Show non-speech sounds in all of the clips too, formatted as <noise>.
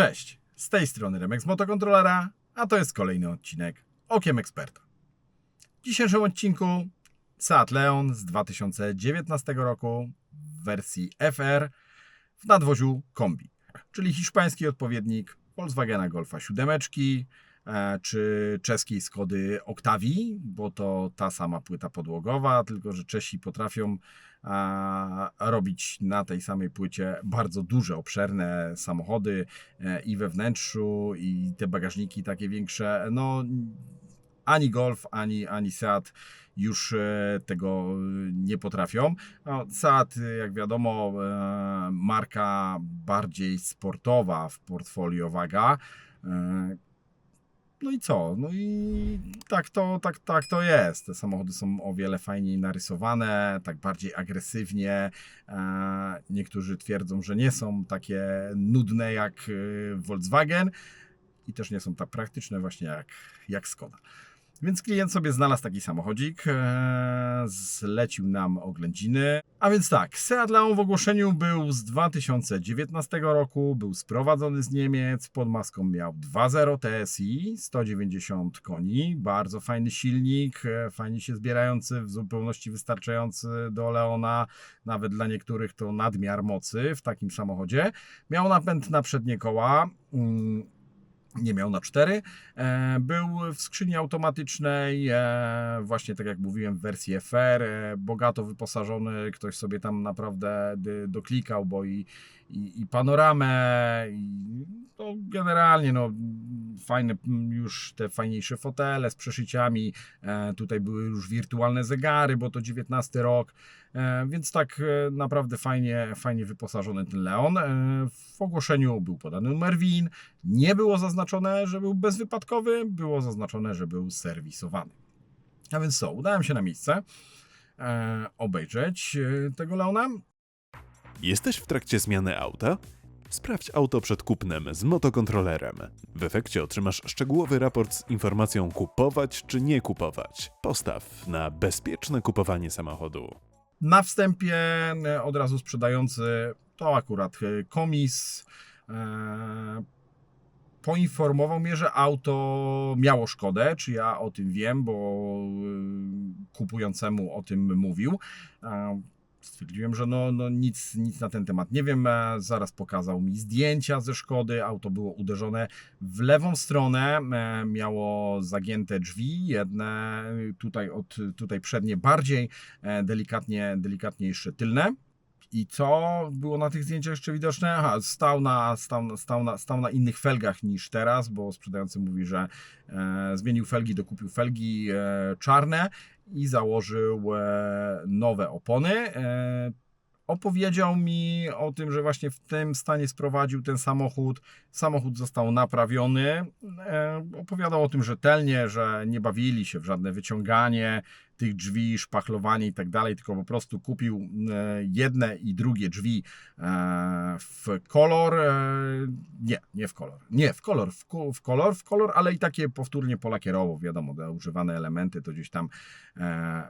Cześć, z tej strony Remek z Motokontrolera, a to jest kolejny odcinek Okiem Eksperta. W dzisiejszym odcinku Seat Leon z 2019 roku w wersji FR w nadwoziu kombi, czyli hiszpański odpowiednik Volkswagena Golfa 7 e, czy czeskiej Skody Octavii, bo to ta sama płyta podłogowa, tylko że Czesi potrafią a, robić na tej samej płycie bardzo duże, obszerne samochody e, i we wnętrzu, i te bagażniki takie większe. No, ani Golf, ani, ani Seat już e, tego nie potrafią. No, Seat, jak wiadomo, e, marka bardziej sportowa w portfolio waga. No i co? No i tak to, tak, tak to jest. Te samochody są o wiele fajniej narysowane, tak bardziej agresywnie. E, Niektórzy twierdzą, że nie są takie nudne jak e, Volkswagen i też nie są tak praktyczne właśnie jak, jak Skoda. Więc klient sobie znalazł taki samochodzik, e, zlecił nam oględziny. A więc tak, Seat Leon w ogłoszeniu był z 2019 roku, był sprowadzony z Niemiec, pod maską miał 2.0 TSI, 190 koni, bardzo fajny silnik, e, fajnie się zbierający, w zupełności wystarczający do Leona, nawet dla niektórych to nadmiar mocy w takim samochodzie. Miał napęd na przednie koła, mm, nie miał na 4. Był w skrzyni automatycznej, e, właśnie tak jak mówiłem, w wersji FR, e, bogato wyposażony. Ktoś sobie tam naprawdę doklikał, bo i, i, i panoramę, i no, generalnie no, fajne, już te fajniejsze fotele z przeszyciami. E, Tutaj były już wirtualne zegary, bo to 19 rok. E, Więc tak e, naprawdę fajnie, fajnie wyposażony ten Leon. E, W ogłoszeniu był podany numer WIN. Nie było zaznaczone, że był bezwypadkowy, było zaznaczone, że był serwisowany. A więc co, udałem się na miejsce obejrzeć tego Leona. Jesteś w trakcie zmiany auta? Sprawdź auto przed kupnem z motokontrolerem. W efekcie otrzymasz szczegółowy raport z informacją kupować czy nie kupować. Postaw na bezpieczne kupowanie samochodu. Na wstępie e, od razu sprzedający, to akurat e, komis, e, poinformował mnie, że auto miało szkodę, czy ja o tym wiem, bo kupującemu o tym mówił. Stwierdziłem, że no, no nic, nic na ten temat nie wiem. Zaraz pokazał mi zdjęcia ze Szkody. Auto było uderzone w lewą stronę. e, Miało zagięte drzwi, jedne tutaj, od, tutaj przednie bardziej, e, delikatnie, delikatnie jeszcze tylne. I co było na tych zdjęciach jeszcze widoczne? Aha, stał na, stał, stał, na, stał na innych felgach niż teraz, bo sprzedający mówi, że e, zmienił felgi, dokupił felgi e, czarne i założył e, nowe opony. E, opowiedział mi o tym, że właśnie w tym stanie sprowadził ten samochód. Samochód został naprawiony. E, opowiadał o tym rzetelnie, że nie bawili się w żadne wyciąganie tych drzwi, szpachlowanie i tak dalej, tylko po prostu kupił e, jedne i drugie drzwi e, w kolor. e, Nie, nie w kolor. Nie, w kolor, w, kolor, w kolor, ale i takie powtórnie polakierowo, wiadomo, te używane elementy to gdzieś tam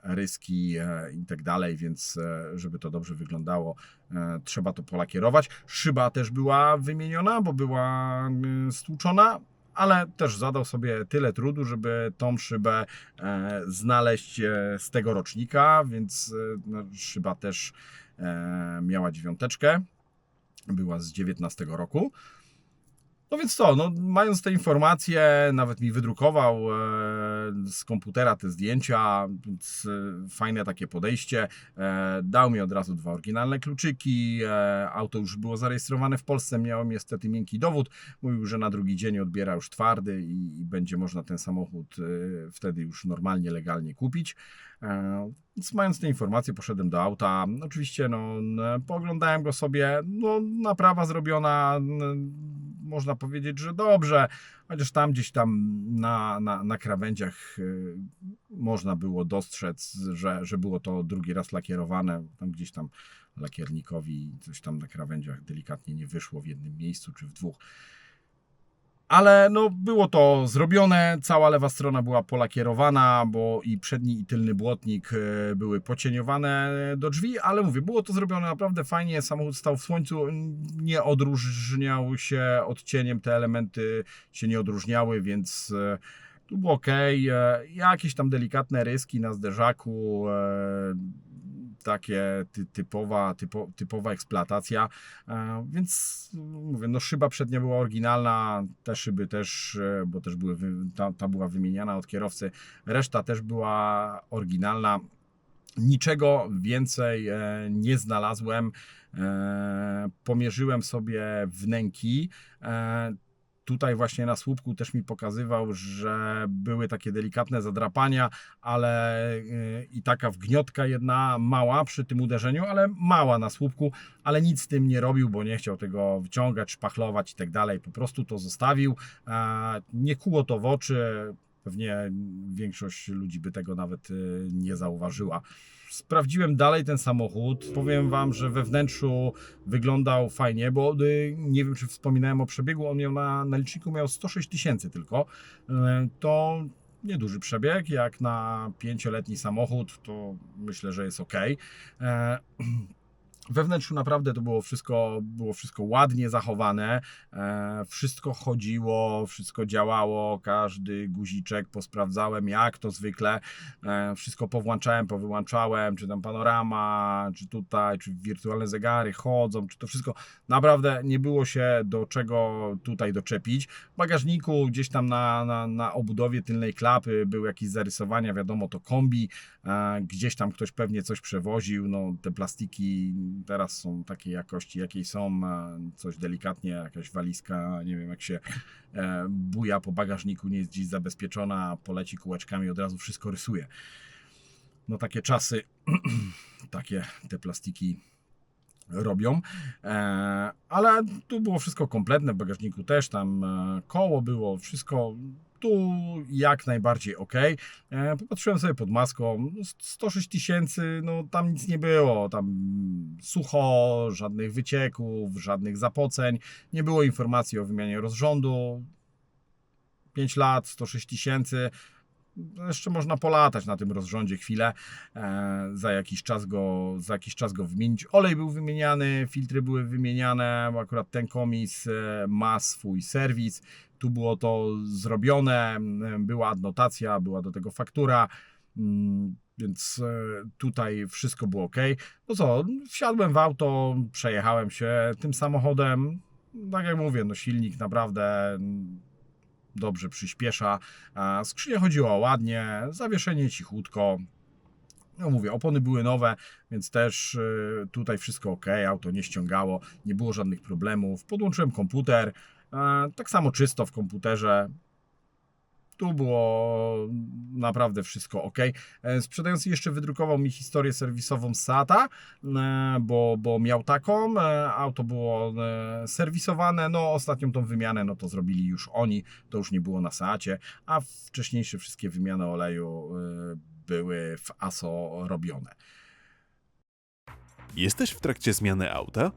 ryski i tak dalej, więc żeby to dobrze wyglądało, trzeba to polakierować. Szyba też była wymieniona, bo była stłuczona, ale też zadał sobie tyle trudu, żeby tą szybę e, znaleźć e, z tego rocznika, więc e, no, szyba też miała dziewiąteczkę, była z 19 roku. No więc co, no, mając te informacje, nawet mi wydrukował e, z komputera te zdjęcia, e, fajne takie podejście. E, dał mi od razu dwa oryginalne kluczyki. Auto już było zarejestrowane w Polsce, miało niestety miękki dowód. Mówił, że na drugi dzień odbiera już twardy i, będzie można ten samochód wtedy już normalnie, legalnie kupić. Więc mając te informacje, poszedłem do auta. Oczywiście, no, pooglądałem go sobie. No, naprawa zrobiona, można powiedzieć, że dobrze. Chociaż tam gdzieś tam na, na, na krawędziach y, można było dostrzec, że, że było to drugi raz lakierowane. Tam gdzieś tam lakiernikowi coś tam na krawędziach delikatnie nie wyszło w jednym miejscu czy w dwóch. Ale no, było to zrobione, cała lewa strona była polakierowana, bo i przedni i tylny błotnik e, były pocieniowane do drzwi, ale mówię, było to zrobione naprawdę fajnie, samochód stał w słońcu, nie odróżniał się odcieniem, te elementy się nie odróżniały, więc e, tu było ok. Jakieś tam delikatne ryski na zderzaku, e, takie ty, typowa, typo, typowa eksploatacja, e, więc mówię, no szyba przednia była oryginalna, te szyby też, e, bo też były, ta, ta była wymieniana od kierowcy, reszta też była oryginalna. Niczego więcej e, nie znalazłem. Pomierzyłem sobie wnęki. Tutaj właśnie na słupku też mi pokazywał, że były takie delikatne zadrapania, ale y, i taka wgniotka jedna mała przy tym uderzeniu, ale mała na słupku, ale nic z tym nie robił, bo nie chciał tego wyciągać, szpachlować i tak dalej. Po prostu to zostawił. E, Nie kuło to w oczy. Pewnie większość ludzi by tego nawet y, nie zauważyła. Sprawdziłem dalej ten samochód. Powiem Wam, że we wnętrzu wyglądał fajnie, bo y, nie wiem, czy wspominałem o przebiegu. On miał na, na liczniku miał 106 tysięcy tylko. Y, To nieduży przebieg. Jak na pięcioletni samochód, to myślę, że jest ok. <clears throat> We wnętrzu naprawdę to było wszystko, było wszystko ładnie zachowane, e, wszystko chodziło, wszystko działało, każdy guziczek posprawdzałem jak to zwykle, e, wszystko powłączałem, powyłączałem, czy tam panorama, czy tutaj, czy wirtualne zegary chodzą, czy to wszystko, naprawdę nie było się do czego tutaj doczepić. W bagażniku gdzieś tam na, na, na obudowie tylnej klapy były jakieś zarysowania, wiadomo to kombi, gdzieś tam ktoś pewnie coś przewoził, no te plastiki teraz są takiej jakości jakiej są, coś delikatnie, jakaś walizka, nie wiem jak się e, buja po bagażniku, nie jest gdzieś zabezpieczona, poleci kółeczkami, od razu wszystko rysuje. No takie czasy, <clears throat> takie te plastiki robią, e, ale tu było wszystko kompletne, w bagażniku też, tam e, koło było, wszystko tu jak najbardziej ok. E, Popatrzyłem sobie pod maską, no, 106 tysięcy, no tam nic nie było, tam sucho, żadnych wycieków, żadnych zapoceń, nie było informacji o wymianie rozrządu, 5 lat, 106 tysięcy, no, jeszcze można polatać na tym rozrządzie chwilę, e, za jakiś czas go, za jakiś czas go wymienić. Olej był wymieniany, filtry były wymieniane, akurat ten komis e, ma swój serwis. Tu było to zrobione, była adnotacja, była do tego faktura. mm, Więc e, tutaj wszystko było ok. No co, wsiadłem w auto, przejechałem się tym samochodem. Tak jak mówię, no silnik naprawdę mm, dobrze przyspiesza. Skrzynia chodziła ładnie, zawieszenie cichutko. No mówię, opony były nowe, więc też y, tutaj wszystko ok, auto nie ściągało, nie było żadnych problemów. Podłączyłem komputer, e, tak samo czysto w komputerze. Tu było naprawdę wszystko ok. E, Sprzedający jeszcze wydrukował mi historię serwisową z Seata, e, bo, bo miał taką. e, Auto było e, serwisowane. No, ostatnią tą wymianę no to zrobili już oni. To już nie było na Seacie, a wcześniejsze wszystkie wymiany oleju e, były w ASO robione. Jesteś w trakcie zmiany auta?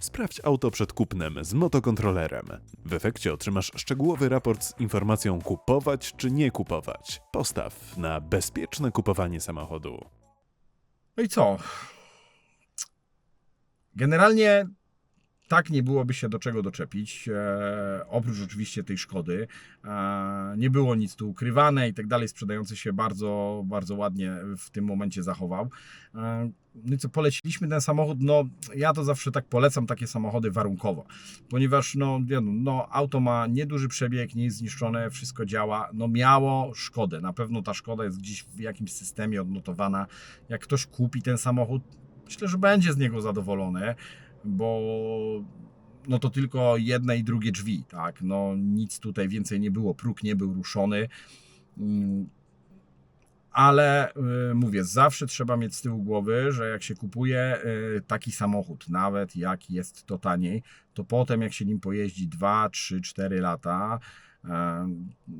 Sprawdź auto przed kupnem z motokontrolerem. W efekcie otrzymasz szczegółowy raport z informacją kupować czy nie kupować. Postaw na bezpieczne kupowanie samochodu. No i co? Generalnie tak nie byłoby się do czego doczepić, e, oprócz oczywiście tej szkody. E, nie było nic tu ukrywane i tak dalej. Sprzedający się bardzo, bardzo ładnie w tym momencie zachował. E, no i co, poleciliśmy ten samochód? No, ja to zawsze tak polecam takie samochody warunkowo, ponieważ no, wiadomo, no, auto ma nieduży przebieg, nie jest zniszczone, wszystko działa. No, miało szkodę. Na pewno ta szkoda jest gdzieś w jakimś systemie odnotowana. Jak ktoś kupi ten samochód, myślę, że będzie z niego zadowolony bo no to tylko jedne i drugie drzwi, tak? No nic tutaj więcej nie było, próg nie był ruszony. Mm, Ale y, mówię, zawsze trzeba mieć z tyłu głowy, że jak się kupuje y, taki samochód, nawet jak jest to taniej, to potem jak się nim pojeździ 2, 3, 4 lata,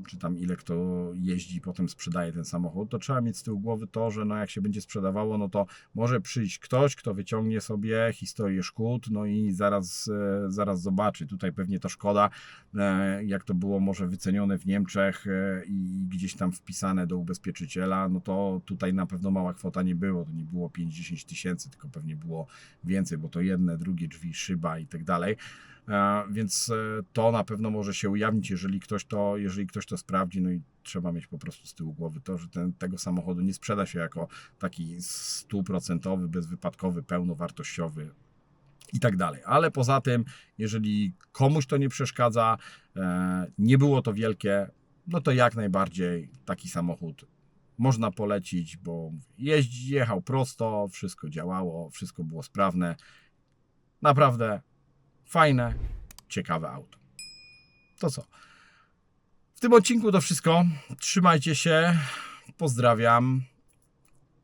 czy tam ile kto jeździ, potem sprzedaje ten samochód, to trzeba mieć z tyłu głowy to, że no jak się będzie sprzedawało, no to może przyjść ktoś, kto wyciągnie sobie historię szkód, no i zaraz, e, zaraz zobaczy. Tutaj pewnie to szkoda, e, jak to było może wycenione w Niemczech e, i gdzieś tam wpisane do ubezpieczyciela, no to tutaj na pewno mała kwota nie było, to nie było 5-10 tysięcy, tylko pewnie było więcej, bo to jedne, drugie drzwi, szyba i tak dalej. E, Więc e, to na pewno może się ujawnić, jeżeli ktoś to, jeżeli ktoś to sprawdzi, no i trzeba mieć po prostu z tyłu głowy to, że ten, tego samochodu nie sprzeda się jako taki stuprocentowy, bezwypadkowy, pełnowartościowy i tak dalej. Ale poza tym, jeżeli komuś to nie przeszkadza, e, nie było to wielkie, no to jak najbardziej taki samochód można polecić, bo jeździ, jechał prosto, wszystko działało, wszystko było sprawne. Naprawdę fajne, ciekawe auto. To co? W tym odcinku to wszystko. Trzymajcie się. Pozdrawiam.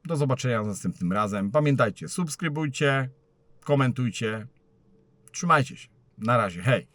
Do zobaczenia następnym razem. Pamiętajcie, subskrybujcie, komentujcie. Trzymajcie się. Na razie. Hej.